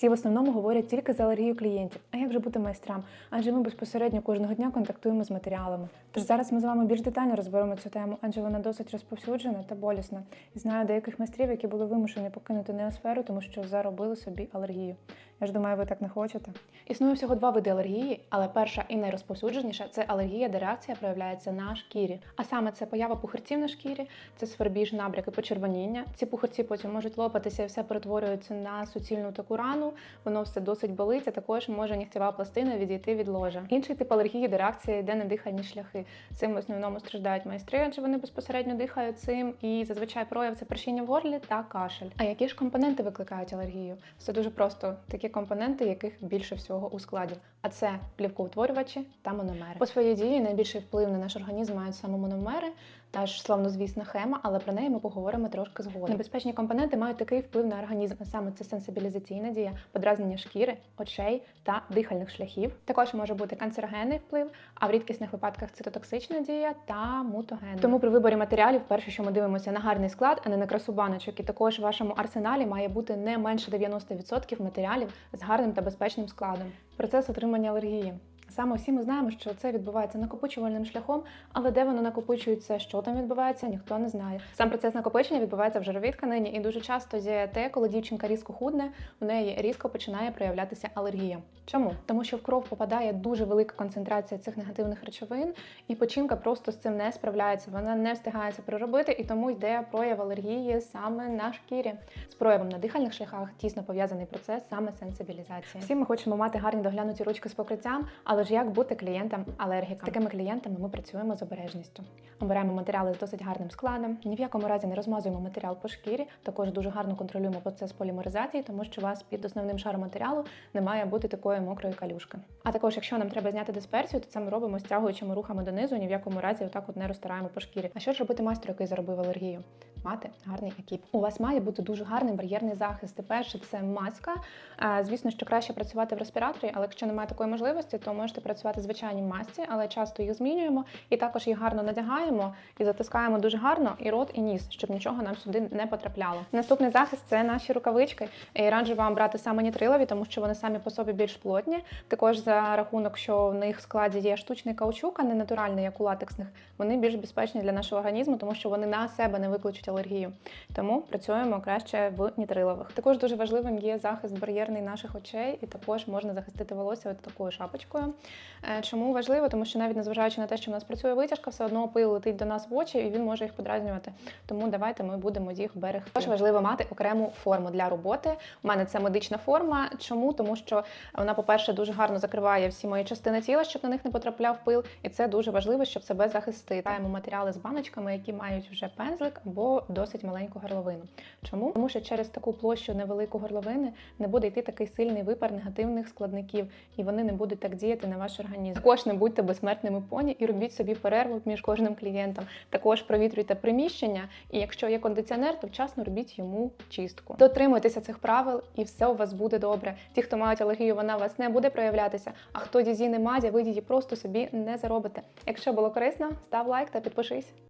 Всі в основному говорять тільки за алергію клієнтів. А як же бути майстрам? Адже ми безпосередньо кожного дня контактуємо з матеріалами. Тож зараз ми з вами більш детально розберемо цю тему, адже вона досить розповсюджена та болісна. І знаю деяких майстрів, які були вимушені покинути неосферу, тому що заробили собі алергію. Я ж думаю, ви так не хочете. Існує всього два види алергії, але перша і найрозповсюдженіша це алергія, де реакція проявляється на шкірі. А саме це поява пухирців на шкірі, це свербіж, набряки, почервоніння. Ці пухирці потім можуть лопатися і все перетворюється на суцільну таку рану. Воно все досить болить, а також може нігтєва пластина відійти від ложа. Інший тип алергії, де реакція йде на дихальні шляхи. Цим в основному страждають майстри, адже вони безпосередньо дихають цим, і зазвичай прояв це першіння в горлі та кашель. А які ж компоненти викликають алергію? Все дуже просто. Такі компоненти, яких більше всього у складі. А це плівкоутворювачі та мономери. По своїй дії найбільший вплив на наш організм мають саме мономери, та ж славнозвісна хема, але про неї ми поговоримо трошки згодом. Небезпечні компоненти мають такий вплив на організм, саме це сенсибілізаційна дія, подразнення шкіри, очей та дихальних шляхів. Також може бути канцерогенний вплив, а в рідкісних випадках цитотоксична дія та мутагенна. Тому при виборі матеріалів, перше, що ми дивимося на гарний склад, а не на красу баночок. І також в вашому арсеналі має бути не менше 90% матеріалів з гарним та безпечним складом. Процес отримання алергії. Саме всі ми знаємо, що це відбувається накопичувальним шляхом, але де воно накопичується, що там відбувається, ніхто не знає. Сам процес накопичення відбувається в жировій тканині, і дуже часто є те, коли дівчинка різко худне, у неї різко починає проявлятися алергія. Чому? Тому що в кров попадає дуже велика концентрація цих негативних речовин, і печінка просто з цим не справляється. Вона не встигає це переробити, і тому йде прояв алергії саме на шкірі. З проявом на дихальних шляхах тісно пов'язаний процес саме сенсибілізації. Всі ми хочемо мати гарні доглянуті ручки з покриттям, але ж як бути клієнтам алергікам? З такими клієнтами ми працюємо з обережністю. Обираємо матеріали з досить гарним складом. Ні в якому разі не розмазуємо матеріал по шкірі. Також дуже гарно контролюємо процес полімеризації, тому що у вас під основним шаром матеріалу не має бути такої мокрої калюшки. А також, якщо нам треба зняти дисперсію, то це ми робимо стягуючими рухами донизу. Ні в якому разі отак от не розтираємо по шкірі. А що ж робити майстру, який заробив алергію? Мати гарний екіп. У вас має бути дуже гарний бар'єрний захист. Перше це маска. Звісно, що краще працювати в респіраторі, але якщо немає такої можливості, то можете працювати в звичайній масці, але часто їх змінюємо і також їх гарно надягаємо і затискаємо дуже гарно і рот, і ніс, щоб нічого нам сюди не потрапляло. Наступний захист це наші рукавички. І раджу вам брати саме нітрилові, тому що вони самі по собі більш плотні. Також за рахунок, що в них в складі є штучний каучук, а не натуральний, як у латексних, вони більш безпечні для нашого організму, тому що вони на себе не викличуть алергію. Тому працюємо краще в нітрилових. Також дуже важливим є захист бар'єрний наших очей, і також можна захистити волосся от такою шапочкою. Е, Чому важливо? Тому що навіть незважаючи на те, що в нас працює витяжка, все одно пил летить до нас в очі, і він може їх подразнювати. Тому давайте ми будемо їх берегти. Також важливо мати окрему форму для роботи. У мене це медична форма. Чому? Тому що вона, по-перше, дуже гарно закриває всі мої частини тіла, щоб на них не потрапляв пил, і це дуже важливо, щоб себе захистити. Маємо матеріали з баночками, які мають вже пензлик або досить маленьку горловину. Чому? Тому що через таку площу невелику горловини не буде йти такий сильний випар негативних складників, і вони не будуть так діяти на ваш організм. Також не будьте безсмертними поні і робіть собі перерву між кожним клієнтом. Також провітрюйте приміщення, і якщо є кондиціонер, то вчасно робіть йому чистку. Дотримуйтеся цих правил, і все у вас буде добре. Ті, хто мають алергію, вона у вас не буде проявлятися. А хто дізі не має, ви її просто собі не заробите. Якщо було корисно, став лайк та підпишись.